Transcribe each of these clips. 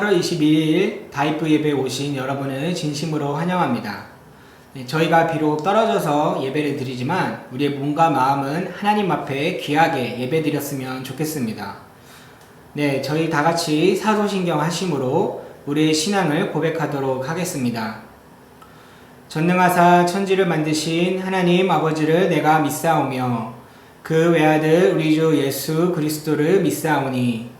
8월 22일 다이프 예배에 오신 여러분을 진심으로 환영합니다. 네, 저희가 비록 떨어져서 예배를 드리지만 우리의 몸과 마음은 하나님 앞에 귀하게 예배 드렸으면 좋겠습니다. 네, 저희 다 같이 사도신경 하심으로 우리의 신앙을 고백하도록 하겠습니다. 전능하사 천지를 만드신 하나님 아버지를 내가 믿사오며 그 외아들 우리 주 예수 그리스도를 믿사오니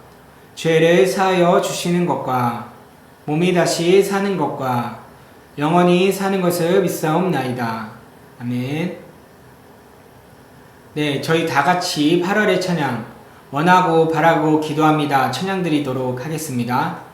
죄를 사하여 주시는 것과 몸이 다시 사는 것과 영원히 사는 것을 믿사옵나이다. 아멘. 네, 저희 다 같이 8월의 찬양 원하고 바라고 기도합니다. 찬양 드리도록 하겠습니다.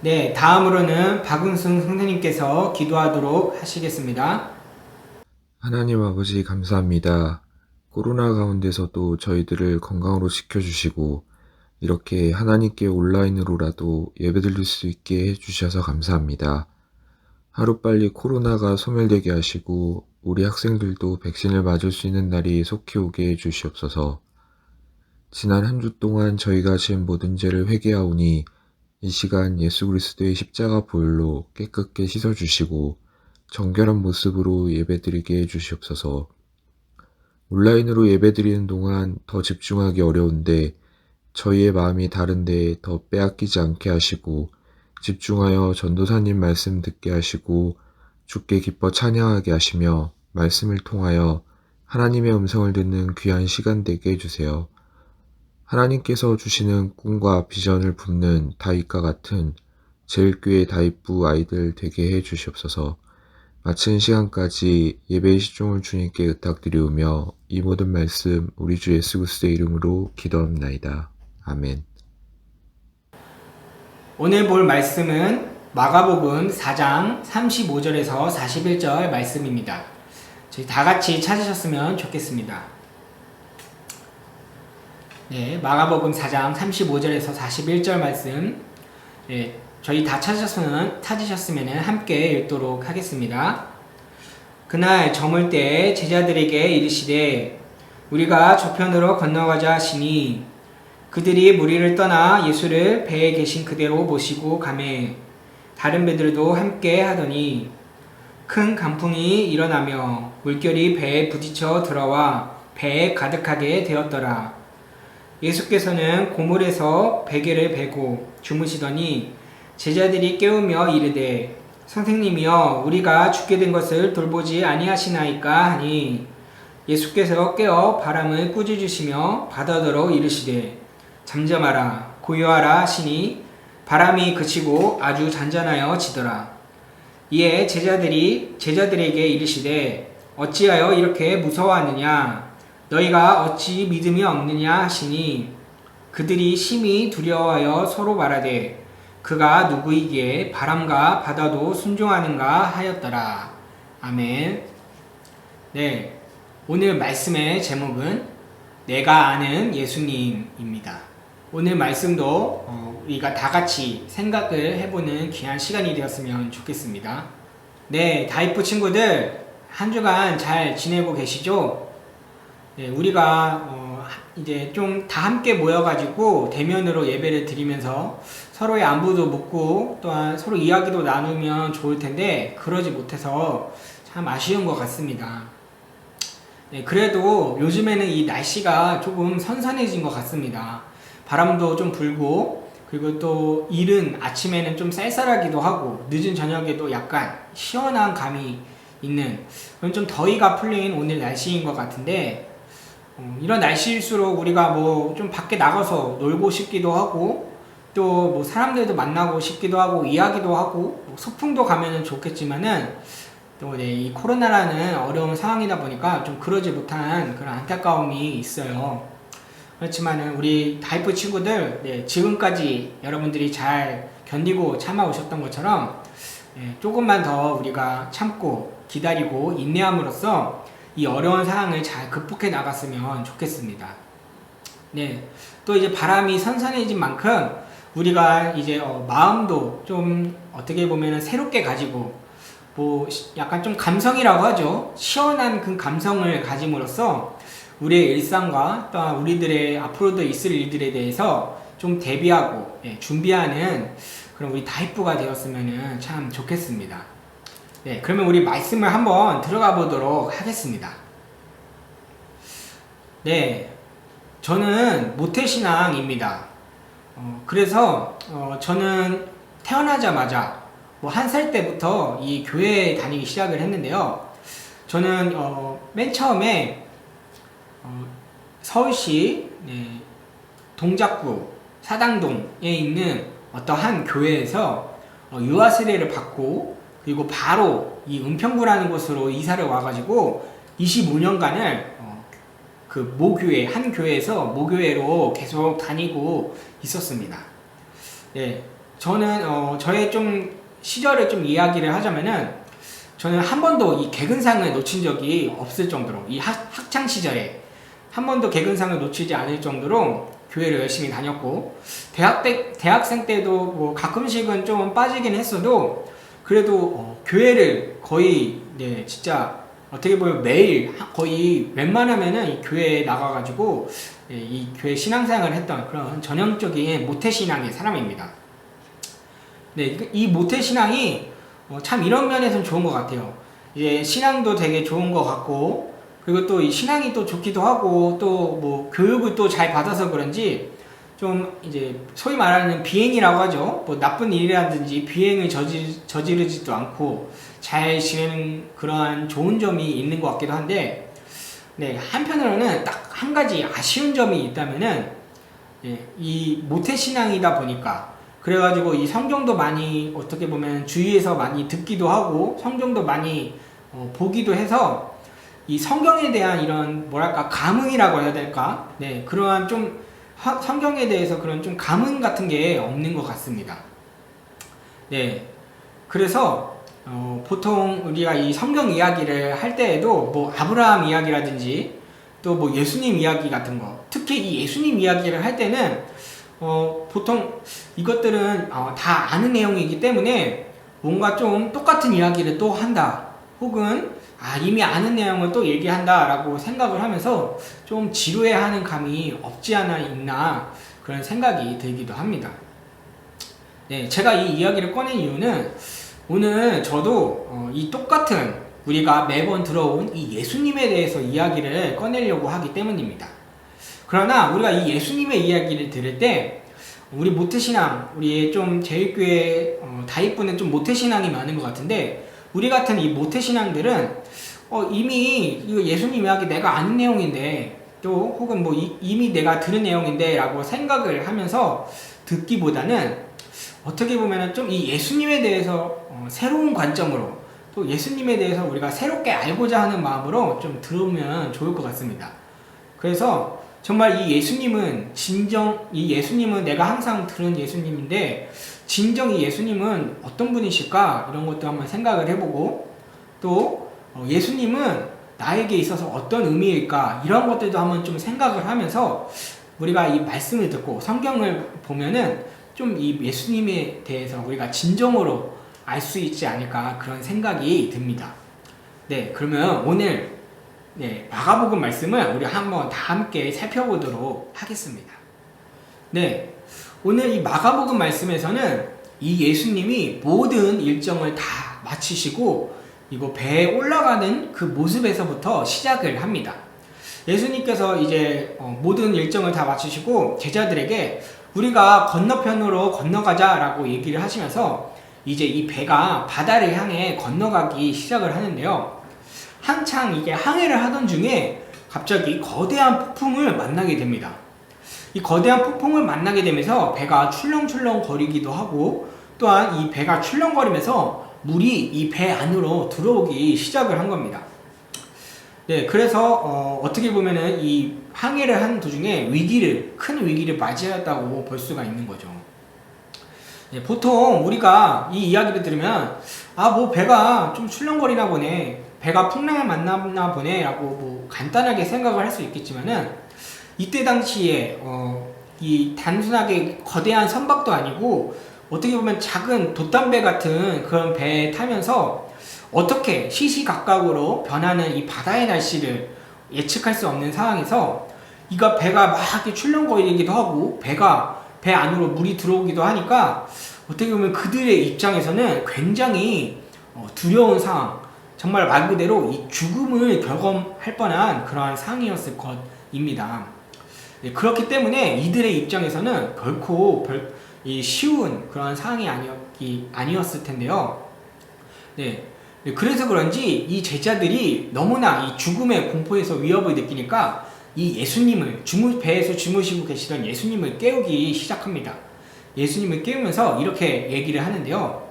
네, 다음으로는 박은승 선생님께서 기도하도록 하시겠습니다. 하나님 아버지 감사합니다. 코로나 가운데서도 저희들을 건강으로 지켜주시고 이렇게 하나님께 온라인으로라도 예배드릴 수 있게 해주셔서 감사합니다. 하루빨리 코로나가 소멸되게 하시고 우리 학생들도 백신을 맞을 수 있는 날이 속히 오게 해주시옵소서. 지난 한 주 동안 저희가 지은 모든 죄를 회개하오니 이 시간 예수 그리스도의 십자가 보혈로 깨끗게 씻어주시고 정결한 모습으로 예배드리게 해주시옵소서. 온라인으로 예배드리는 동안 더 집중하기 어려운데 저희의 마음이 다른데 더 빼앗기지 않게 하시고 집중하여 전도사님 말씀 듣게 하시고 주께 기뻐 찬양하게 하시며 말씀을 통하여 하나님의 음성을 듣는 귀한 시간 되게 해주세요. 하나님께서 주시는 꿈과 비전을 품는 다윗과 같은 제일교회 다윗부 아이들 되게 해 주시옵소서. 마치는 시간까지 예배의 시종을 주님께 의탁드리오며 이 모든 말씀 우리 주 예수 그리스도의 이름으로 기도합나이다. 아멘. 오늘 볼 말씀은 마가복음 4장 35절에서 41절 말씀입니다. 저희 다 같이 찾으셨으면 좋겠습니다. 네, 마가복음 4장 35절에서 41절 말씀. 네, 저희 다 찾으셨으면 찾으셨으면 함께 읽도록 하겠습니다. 그날 저물 때 제자들에게 이르시되 우리가 저편으로 건너가자 하시니 그들이 무리를 떠나 예수를 배에 계신 그대로 모시고 가매 다른 배들도 함께 하더니 큰 강풍이 일어나며 물결이 배에 부딪혀 들어와 배에 가득하게 되었더라. 예수께서는 고물에서 베개를 베고 주무시더니 제자들이 깨우며 이르되 선생님이여 우리가 죽게 된 것을 돌보지 아니하시나이까 하니 예수께서 깨어 바람을 꾸짖으시며 바다더러 이르시되 잠잠하라 고요하라 하시니 바람이 그치고 아주 잔잔하여 지더라. 이에 제자들이 제자들에게 이르시되 어찌하여 이렇게 무서워하느냐 너희가 어찌 믿음이 없느냐 하시니 그들이 심히 두려워하여 서로 말하되 그가 누구이기에 바람과 바다도 순종하는가 하였더라 아멘 네 오늘 말씀의 제목은 내가 아는 예수님입니다. 오늘 말씀도 어, 우리가 다 같이 생각을 해보는 귀한 시간이 되었으면 좋겠습니다. 네, 다이프 친구들 한 주간 잘 지내고 계시죠? 네, 우리가 어, 이제 좀 다 함께 모여가지고 대면으로 예배를 드리면서 서로의 안부도 묻고 또한 서로 이야기도 나누면 좋을 텐데 그러지 못해서 참 아쉬운 것 같습니다. 네, 그래도 요즘에는 이 날씨가 조금 선선해진 것 같습니다. 바람도 좀 불고, 그리고 또 이른 아침에는 좀 쌀쌀하기도 하고, 늦은 저녁에도 약간 시원한 감이 있는, 그런 좀 더위가 풀린 오늘 날씨인 것 같은데, 어, 이런 날씨일수록 우리가 뭐 좀 밖에 나가서 놀고 싶기도 하고, 또 뭐 사람들도 만나고 싶기도 하고, 이야기도 하고, 뭐 소풍도 가면은 좋겠지만은, 또 네, 이 코로나라는 어려운 상황이다 보니까 좀 그러지 못한 그런 안타까움이 있어요. 그렇지만은 우리 다이프 친구들 네, 지금까지 여러분들이 잘 견디고 참아오셨던 것처럼 네, 조금만 더 우리가 참고 기다리고 인내함으로써 이 어려운 상황을 잘 극복해 나갔으면 좋겠습니다. 네, 또 이제 바람이 선선해진 만큼 우리가 이제 어, 마음도 좀 어떻게 보면은 새롭게 가지고 뭐 시- 약간 좀 감성이라고 하죠. 시원한 그 감성을 가짐으로써 우리의 일상과 또한 우리들의 앞으로도 있을 일들에 대해서 좀 대비하고 예, 준비하는 그런 우리 다이프가 되었으면 참 좋겠습니다. 네, 그러면 우리 말씀을 한번 들어가 보도록 하겠습니다. 네, 저는 모태신앙입니다. 어, 그래서 어, 저는 태어나자마자 뭐 한 살 때부터 이 교회에 다니기 시작을 했는데요. 저는 어, 맨 처음에 어, 서울시 네, 동작구 사당동에 있는 어떠한 교회에서 어, 유아 세례를 받고 그리고 바로 이 은평구라는 곳으로 이사를 와가지고 25년간을 어, 그 모교회 한 교회에서 모교회로 계속 다니고 있었습니다. 네, 저는 어, 저의 좀 시절을 좀 이야기를 하자면은 저는 한 번도 이 개근상을 놓친 적이 없을 정도로 이 학, 학창 시절에 한 번도 개근상을 놓치지 않을 정도로 교회를 열심히 다녔고 대학 때 대학생 때도 뭐 가끔씩은 좀 빠지긴 했어도 그래도 어, 교회를 거의 네 진짜 어떻게 보면 매일 하- 거의 웬만하면은 이 교회에 나가가지고 예, 이 교회 신앙생활을 했던 그런 전형적인 모태신앙의 사람입니다. 네, 이- 이 모태신앙이 어, 참 이런 면에서는 좋은 것 같아요. 이제 신앙도 되게 좋은 것 같고 그리고 또 이 신앙이 또 좋기도 하고 또 뭐 교육을 또 잘 받아서 그런지 좀 이제 소위 말하는 비행이라고 하죠. 뭐 나쁜 일이라든지 비행을 저지, 저지르지도 않고 잘 지내는 그러한 좋은 점이 있는 것 같기도 한데 네 한편으로는 딱 한 가지 아쉬운 점이 있다면은 예, 이 모태 신앙이다 보니까 그래가지고 이 성경도 많이 어떻게 보면 주위에서 많이 듣기도 하고 성경도 많이 어, 보기도 해서 이 성경에 대한 이런 뭐랄까 감흥이라고 해야 될까 네 그러한 좀 화- 성경에 대해서 그런 좀 감흥 같은 게 없는 것 같습니다. 네. 그래서 어, 보통 우리가 이 성경 이야기를 할 때에도 뭐 아브라함 이야기라든지 또 뭐 예수님 이야기 같은 거 특히 이 예수님 이야기를 할 때는 어, 보통 이것들은 어, 다 아는 내용이기 때문에 뭔가 좀 똑같은 이야기를 또 한다. 혹은 아 이미 아는 내용을 또 얘기한다라고 생각을 하면서 좀 지루해하는 감이 없지 않아 있나 그런 생각이 들기도 합니다. 네, 제가 이 이야기를 꺼낸 이유는 오늘 저도 어, 이 똑같은 우리가 매번 들어온 이 예수님에 대해서 이야기를 꺼내려고 하기 때문입니다. 그러나 우리가 이 예수님의 이야기를 들을 때 우리 모태신앙, 우리 좀 제일교회 어, 다입부는 좀 모태신앙이 많은 것 같은데 우리 같은 이 모태신앙들은 어, 이미 이거 예수님 이야기 내가 아는 내용인데 또 혹은 뭐 이, 이미 내가 들은 내용인데 라고 생각을 하면서 듣기보다는 어떻게 보면은 좀 이 예수님에 대해서 어, 새로운 관점으로 또 예수님에 대해서 우리가 새롭게 알고자 하는 마음으로 좀 들으면 좋을 것 같습니다. 그래서 정말 이 예수님은 진정 이 예수님은 내가 항상 들은 예수님인데 진정 이 예수님은 어떤 분이실까 이런 것도 한번 생각을 해보고 또 어, 예수님은 나에게 있어서 어떤 의미일까 이런 것들도 한번 좀 생각을 하면서 우리가 이 말씀을 듣고 성경을 보면은 좀 이 예수님에 대해서 우리가 진정으로 알 수 있지 않을까 그런 생각이 듭니다. 네, 그러면 오늘 네, 마가복음 말씀을 우리 한번 다 함께 살펴보도록 하겠습니다. 네, 오늘 이 마가복음 말씀에서는 이 예수님이 모든 일정을 다 마치시고 이거 배에 올라가는 그 모습에서부터 시작을 합니다. 예수님께서 이제 어, 모든 일정을 다 마치시고 제자들에게 우리가 건너편으로 건너가자라고 얘기를 하시면서 이제 이 배가 바다를 향해 건너가기 시작을 하는데요. 한창 이게 항해를 하던 중에 갑자기 거대한 폭풍을 만나게 됩니다. 이 거대한 폭풍을 만나게 되면서 배가 출렁출렁 거리기도 하고 또한 이 배가 출렁거리면서 물이 이 배 안으로 들어오기 시작을 한 겁니다. 네, 그래서 어, 어떻게 보면은 이 항해를 한 도중에 위기를 큰 위기를 맞이하였다고 볼 수가 있는 거죠. 네, 보통 우리가 이 이야기를 들으면 아 뭐 배가 좀 출렁거리나 보네, 배가 풍랑을 만나나 보네라고 뭐 간단하게 생각을 할 수 있겠지만은 이때 당시에 어, 이 단순하게 거대한 선박도 아니고 어떻게 보면 작은 돛담배 같은 그런 배에 타면서 어떻게 시시각각으로 변하는 이 바다의 날씨를 예측할 수 없는 상황에서 이가 배가 막 이렇게 출렁거리기도 하고 배가 배 안으로 물이 들어오기도 하니까 어떻게 보면 그들의 입장에서는 굉장히 어, 두려운 상황 정말 말 그대로 이 죽음을 경험할 뻔한 그러한 상황이었을 것입니다. 네, 그렇기 때문에 이들의 입장에서는 결코 별, 이 쉬운 그런 상황이 아니었기 아니었을 텐데요. 네, 네, 그래서 그런지 이 제자들이 너무나 이 죽음의 공포에서 위협을 느끼니까 이 예수님을 주무, 배에서 주무시고 계시던 예수님을 깨우기 시작합니다. 예수님을 깨우면서 이렇게 얘기를 하는데요.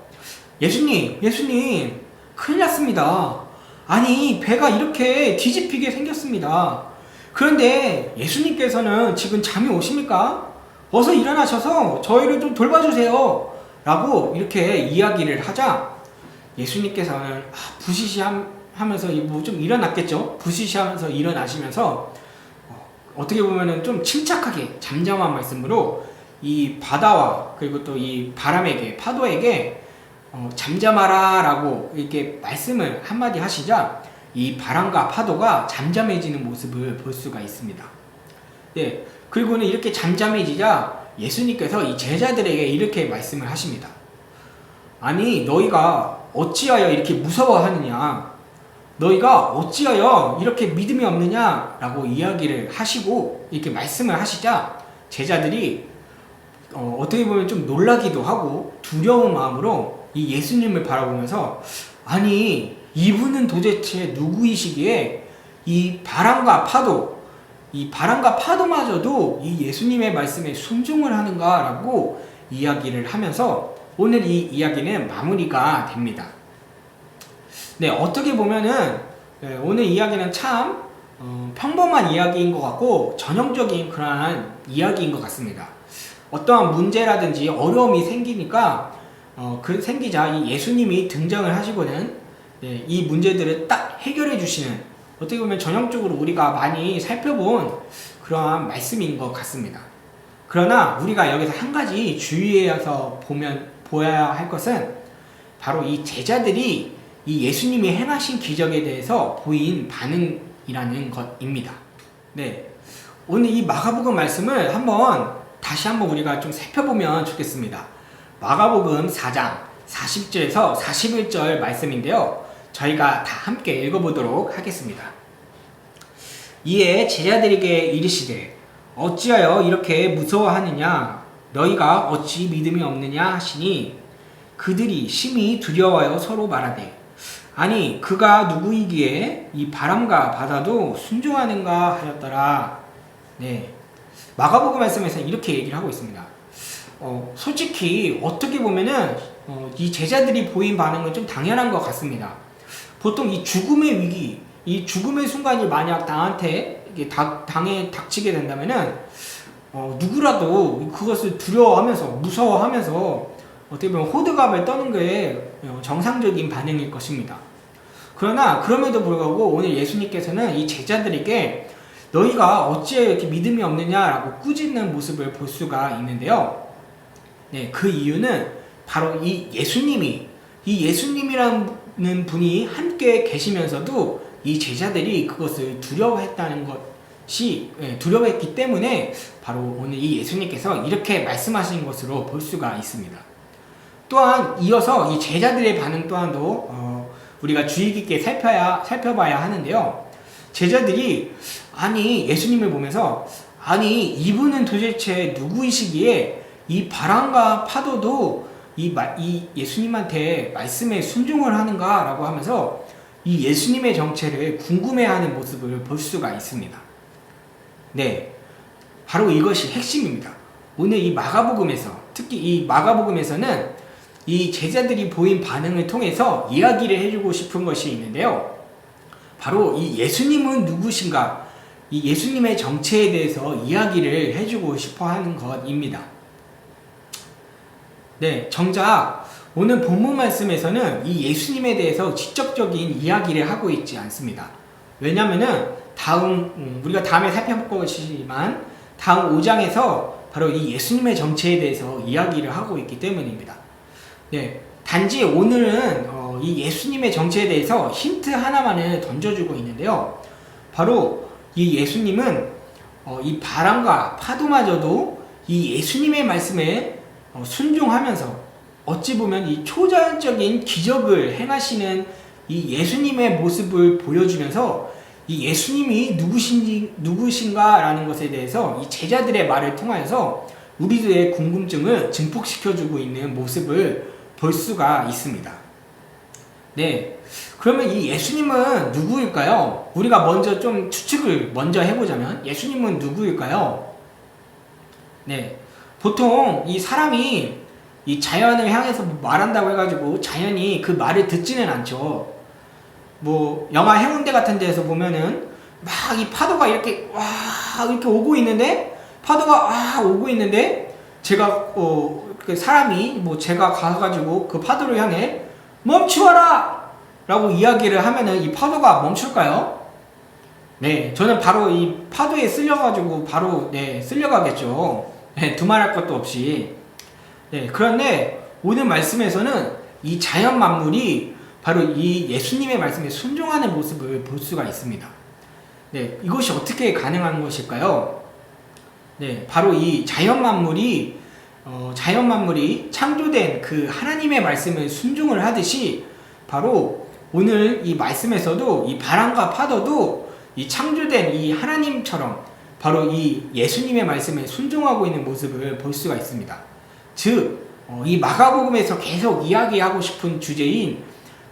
예수님, 예수님, 큰일 났습니다. 아니, 배가 이렇게 뒤집히게 생겼습니다. 그런데 예수님께서는 지금 잠이 오십니까? 어서 일어나셔서 저희를 좀 돌봐주세요. 라고 이렇게 이야기를 하자 예수님께서는 아, 부시시 하면서 뭐 좀 일어났겠죠? 부시시 하면서 일어나시면서 어, 어떻게 보면은 좀 침착하게 잠잠한 말씀으로 이 바다와 그리고 또 이 바람에게 파도에게 어, 잠잠하라 라고 이렇게 말씀을 한마디 하시자 이 바람과 파도가 잠잠해지는 모습을 볼 수가 있습니다. 네. 그리고는 이렇게 잠잠해지자 예수님께서 이 제자들에게 이렇게 말씀을 하십니다. 아니, 너희가 어찌하여 이렇게 무서워하느냐? 너희가 어찌하여 이렇게 믿음이 없느냐? 라고 이야기를 하시고 이렇게 말씀을 하시자 제자들이 어, 어떻게 보면 좀 놀라기도 하고 두려운 마음으로 이 예수님을 바라보면서 아니 이분은 도대체 누구이시기에 이 바람과 파도 이 바람과 파도마저도 이 예수님의 말씀에 순종을 하는가라고 이야기를 하면서 오늘 이 이야기는 마무리가 됩니다. 네 어떻게 보면은 네, 오늘 이야기는 참 어, 평범한 이야기인 것 같고 전형적인 그러한 이야기인 것 같습니다. 어떠한 문제라든지 어려움이 생기니까 어, 그 생기자 이 예수님이 등장을 하시고는 네, 이 문제들을 딱 해결해 주시는 어떻게 보면 전형적으로 우리가 많이 살펴본 그러한 말씀인 것 같습니다. 그러나 우리가 여기서 한 가지 주의해서 보면 보아야 할 것은 바로 이 제자들이 이 예수님이 행하신 기적에 대해서 보인 반응이라는 것입니다. 네. 오늘 이 마가복음 말씀을 한번 다시 한번 우리가 좀 살펴보면 좋겠습니다. 마가복음 4장 40절에서 41절 말씀인데요. 저희가 다 함께 읽어보도록 하겠습니다. 이에 제자들에게 이르시되 어찌하여 이렇게 무서워하느냐 너희가 어찌 믿음이 없느냐 하시니 그들이 심히 두려워하여 서로 말하되 아니 그가 누구이기에 이 바람과 바다도 순종하는가 하였더라. 네. 마가복음 말씀에서 이렇게 얘기를 하고 있습니다. 어, 솔직히 어떻게 보면은 어, 이 제자들이 보인 반응은 좀 당연한 것 같습니다. 보통 이 죽음의 위기, 이 죽음의 순간이 만약 나한테 닥, 당에 닥치게 된다면은 어, 누구라도 그것을 두려워하면서 무서워하면서 어떻게 보면 호드갑을 떠는 게 어, 정상적인 반응일 것입니다. 그러나 그럼에도 불구하고 오늘 예수님께서는 이 제자들에게 너희가 어찌 이렇게 믿음이 없느냐라고 꾸짖는 모습을 볼 수가 있는데요. 네, 그 이유는 바로 이 예수님이 이 예수님이 라는 분이 함께 계시면서도 이 제자들이 그것을 두려워했다는 것이 예, 두려워했기 때문에 바로 오늘 이 예수님께서 이렇게 말씀하신 것으로 볼 수가 있습니다. 또한 이어서 이 제자들의 반응 또한도 어, 우리가 주의 깊게 살펴야 살펴봐야 하는데요. 제자들이 아니 예수님을 보면서 아니 이분은 도대체 누구이시기에 이 바람과 파도도 이, 마, 이 예수님한테 말씀에 순종을 하는가라고 하면서 이 예수님의 정체를 궁금해하는 모습을 볼 수가 있습니다. 네, 바로 이것이 핵심입니다. 오늘 이 마가복음에서 특히 이 마가복음에서는 이 제자들이 보인 반응을 통해서 이야기를 해주고 싶은 것이 있는데요. 바로 이 예수님은 누구신가? 이 예수님의 정체에 대해서 이야기를 해주고 싶어 하는 것입니다. 네, 정작 오늘 본문 말씀에서는 이 예수님에 대해서 직접적인 이야기를 하고 있지 않습니다. 왜냐면은 다음, 음, 우리가 다음에 살펴볼 것이지만 다음 5장에서 바로 이 예수님의 정체에 대해서 이야기를 하고 있기 때문입니다. 네, 단지 오늘은 어, 이 예수님의 정체에 대해서 힌트 하나만을 던져주고 있는데요. 바로 이 예수님은 어, 이 바람과 파도마저도 이 예수님의 말씀에 어, 순종하면서 어찌 보면 이 초자연적인 기적을 행하시는 이 예수님의 모습을 보여주면서 이 예수님이 누구신지 누구신가라는 것에 대해서 이 제자들의 말을 통하여서 우리들의 궁금증을 증폭시켜주고 있는 모습을 볼 수가 있습니다. 네, 그러면 이 예수님은 누구일까요? 우리가 먼저 좀 추측을 먼저 해보자면 예수님은 누구일까요? 네. 보통 이 사람이 이 자연을 향해서 말한다고 해가지고 자연이 그 말을 듣지는 않죠. 뭐 영화 해운대 같은 데에서 보면은 막 이 파도가 이렇게 와 이렇게 오고 있는데 파도가 와 오고 있는데 제가 어 그 사람이 뭐 제가 가가지고 그 파도를 향해 멈추어라 라고 이야기를 하면은 이 파도가 멈출까요? 네 저는 바로 이 파도에 쓸려가지고 바로 네 쓸려가겠죠 네 두말할 것도 없이 네 그런데 오늘 말씀에서는 이 자연 만물이 바로 이 예수님의 말씀에 순종하는 모습을 볼 수가 있습니다. 네, 이것이 어떻게 가능한 것일까요? 네, 바로 이 자연 만물이 어, 자연 만물이 창조된 그 하나님의 말씀을 순종을 하듯이 바로 오늘 이 말씀에서도 이 바람과 파도도 이 창조된 이 하나님처럼 바로 이 예수님의 말씀에 순종하고 있는 모습을 볼 수가 있습니다. 즉, 어, 이 마가복음에서 계속 이야기하고 싶은 주제인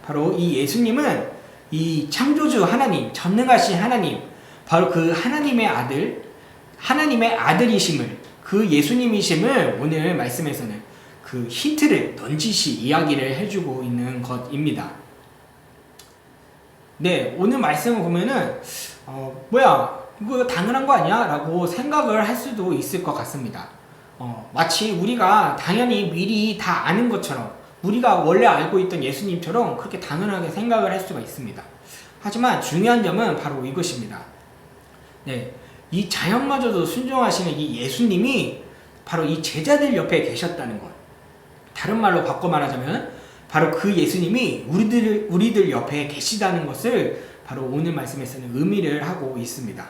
바로 이 예수님은 이 창조주 하나님, 전능하신 하나님, 바로 그 하나님의 아들, 하나님의 아들이심을, 그 예수님이심을 오늘 말씀에서는 그 힌트를 넌지시 이야기를 해주고 있는 것입니다. 네, 오늘 말씀을 보면은, 어, 뭐야, 이거 당연한 거 아니야? 라고 생각을 할 수도 있을 것 같습니다. 어, 마치 우리가 당연히 미리 다 아는 것처럼, 우리가 원래 알고 있던 예수님처럼 그렇게 당연하게 생각을 할 수가 있습니다. 하지만 중요한 점은 바로 이것입니다. 네, 이 자연마저도 순종하시는 이 예수님이 바로 이 제자들 옆에 계셨다는 것. 다른 말로 바꿔 말하자면 바로 그 예수님이 우리들 우리들 옆에 계시다는 것을 바로 오늘 말씀에서는 의미를 하고 있습니다.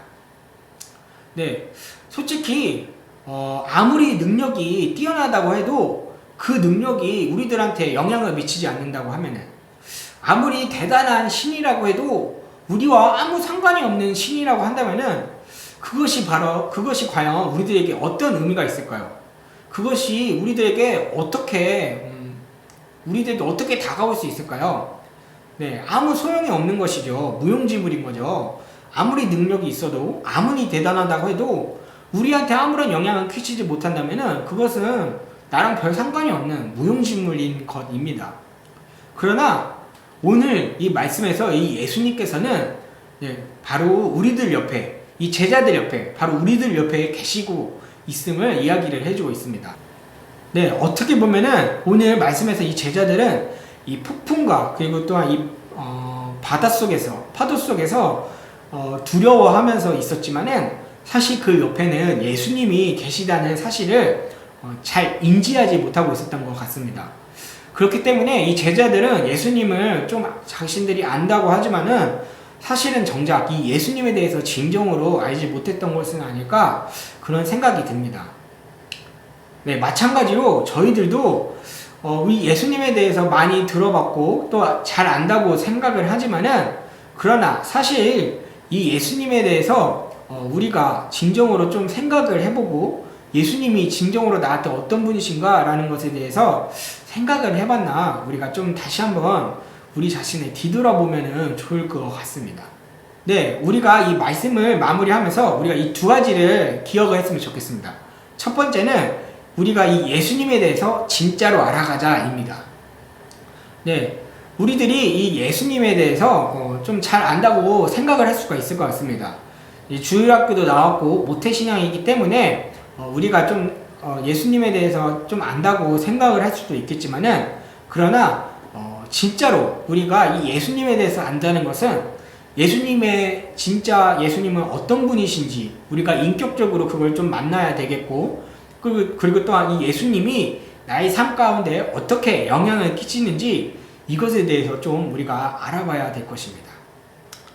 네, 솔직히 어, 아무리 능력이 뛰어나다고 해도 그 능력이 우리들한테 영향을 미치지 않는다고 하면은 아무리 대단한 신이라고 해도 우리와 아무 상관이 없는 신이라고 한다면은 그것이 바로 그것이 과연 우리들에게 어떤 의미가 있을까요? 그것이 우리들에게 어떻게 음, 우리들에게 어떻게 다가올 수 있을까요? 네, 아무 소용이 없는 것이죠. 무용지물인 거죠. 아무리 능력이 있어도 아무리 대단하다고 해도 우리한테 아무런 영향을 끼치지 못한다면은 그것은 나랑 별 상관이 없는 무용지물인 것입니다. 그러나 오늘 이 말씀에서 이 예수님께서는 네, 바로 우리들 옆에 이 제자들 옆에 바로 우리들 옆에 계시고 있음을 이야기를 해주고 있습니다. 네, 어떻게 보면은 오늘 말씀에서 이 제자들은 이 폭풍과 그리고 또한 이 어, 바다 속에서 파도 속에서 어, 두려워하면서 있었지만은 사실 그 옆에는 예수님이 계시다는 사실을 어, 잘 인지하지 못하고 있었던 것 같습니다. 그렇기 때문에 이 제자들은 예수님을 좀 자신들이 안다고 하지만은 사실은 정작 이 예수님에 대해서 진정으로 알지 못했던 것은 아닐까 그런 생각이 듭니다. 네, 마찬가지로 저희들도 어, 우리 예수님에 대해서 많이 들어봤고 또 잘 안다고 생각을 하지만은 그러나 사실 이 예수님에 대해서 어, 우리가 진정으로 좀 생각을 해보고 예수님이 진정으로 나한테 어떤 분이신가라는 것에 대해서 생각을 해봤나 우리가 좀 다시 한번 우리 자신을 뒤돌아보면 좋을 것 같습니다. 네, 우리가 이 말씀을 마무리하면서 우리가 이 두 가지를 기억을 했으면 좋겠습니다. 첫 번째는 우리가 이 예수님에 대해서 진짜로 알아가자입니다. 네, 우리들이 이 예수님에 대해서 어, 좀잘 안다고 생각을 할 수가 있을 것 같습니다. 이 주일학교도 나왔고 모태신앙이기 때문에 어, 우리가 좀 어, 예수님에 대해서 좀 안다고 생각을 할 수도 있겠지만은 그러나 어, 진짜로 우리가 이 예수님에 대해서 안다는 것은 예수님의 진짜 예수님은 어떤 분이신지 우리가 인격적으로 그걸 좀 만나야 되겠고 그리고 또한 이 예수님이 나의 삶 가운데 어떻게 영향을 끼치는지 이것에 대해서 좀 우리가 알아봐야 될 것입니다.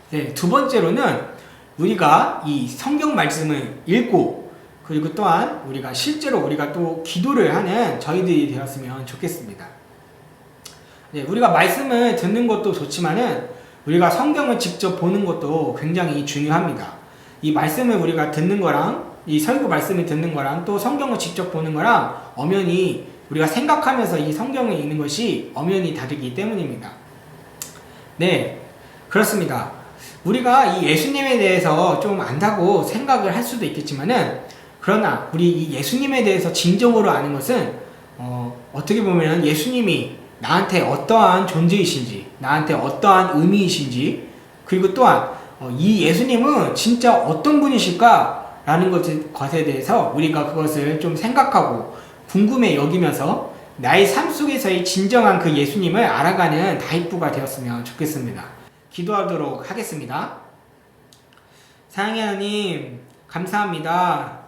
네, 두 번째로는 우리가 이 성경 말씀을 읽고 그리고 또한 우리가 실제로 우리가 또 기도를 하는 저희들이 되었으면 좋겠습니다. 네, 우리가 말씀을 듣는 것도 좋지만은 우리가 성경을 직접 보는 것도 굉장히 중요합니다. 이 말씀을 우리가 듣는 거랑 이 설교 말씀을 듣는 거랑 또 성경을 직접 보는 거랑 엄연히 우리가 생각하면서 이 성경을 읽는 것이 엄연히 다르기 때문입니다. 네, 그렇습니다. 우리가 이 예수님에 대해서 좀 안다고 생각을 할 수도 있겠지만은, 그러나 우리 이 예수님에 대해서 진정으로 아는 것은, 어, 어떻게 보면 예수님이 나한테 어떠한 존재이신지, 나한테 어떠한 의미이신지, 그리고 또한 어, 이 예수님은 진짜 어떤 분이실까 라는 것에, 것에 대해서 우리가 그것을 좀 생각하고 궁금해 여기면서 나의 삶 속에서의 진정한 그 예수님을 알아가는 다이프가 되었으면 좋겠습니다. 기도하도록 하겠습니다. 사랑의 하나님, 감사합니다.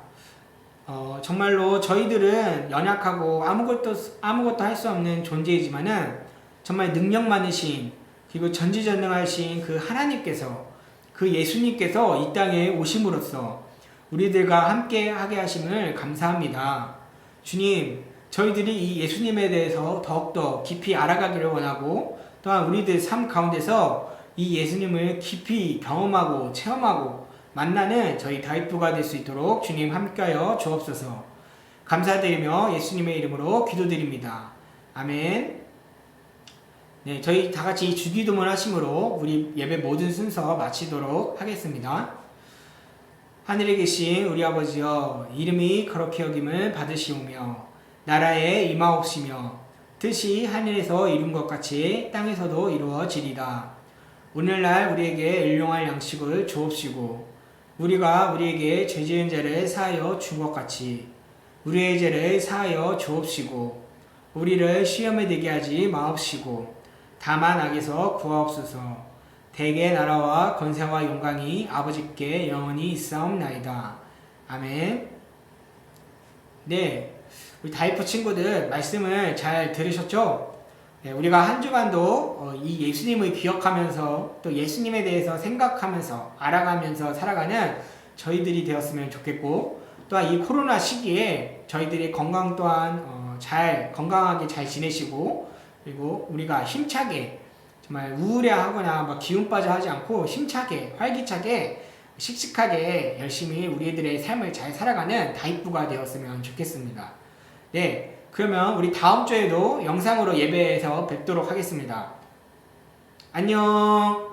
어, 정말로 저희들은 연약하고 아무것도, 아무것도 할 수 없는 존재이지만은 정말 능력 많으신 그리고 전지전능하신 그 하나님께서 그 예수님께서 이 땅에 오심으로써 우리들과 함께 하게 하심을 감사합니다. 주님, 저희들이 이 예수님에 대해서 더욱더 깊이 알아가기를 원하고 또한 우리들 삶 가운데서 이 예수님을 깊이 경험하고 체험하고 만나는 저희 다이프가 될 수 있도록 주님 함께하여 주옵소서. 감사드리며 예수님의 이름으로 기도드립니다. 아멘. 네, 저희 다 같이 주기도문 하심으로 우리 예배 모든 순서 마치도록 하겠습니다. 하늘에 계신 우리 아버지여 이름이 거룩히 여김을 받으시오며 나라에 임하옵시며 뜻이 하늘에서 이룬 것 같이 땅에서도 이루어지리다. 오늘날 우리에게 일용할 양식을 주옵시고 우리가 우리에게 죄 지은 자를 사하여 준 것 같이 우리의 죄를 사하여 주옵시고 우리를 시험에 들게 하지 마옵시고 다만 악에서 구하옵소서 대개 나라와 권세와 영광이 아버지께 영원히 있사옵나이다. 아멘. 네, 우리 다이프 친구들 말씀을 잘 들으셨죠? 네, 우리가 한 주간도 어, 이 예수님을 기억하면서 또 예수님에 대해서 생각하면서 알아가면서 살아가는 저희들이 되었으면 좋겠고 또한 이 코로나 시기에 저희들이 건강 또한 어, 잘 건강하게 잘 지내시고 그리고 우리가 힘차게 정말 우울해하거나 막 기운 빠져 하지 않고 힘차게 활기차게 씩씩하게 열심히 우리들의 삶을 잘 살아가는 다이프가 되었으면 좋겠습니다. 네, 그러면 우리 다음 주에도 영상으로 예배에서 뵙도록 하겠습니다. 안녕.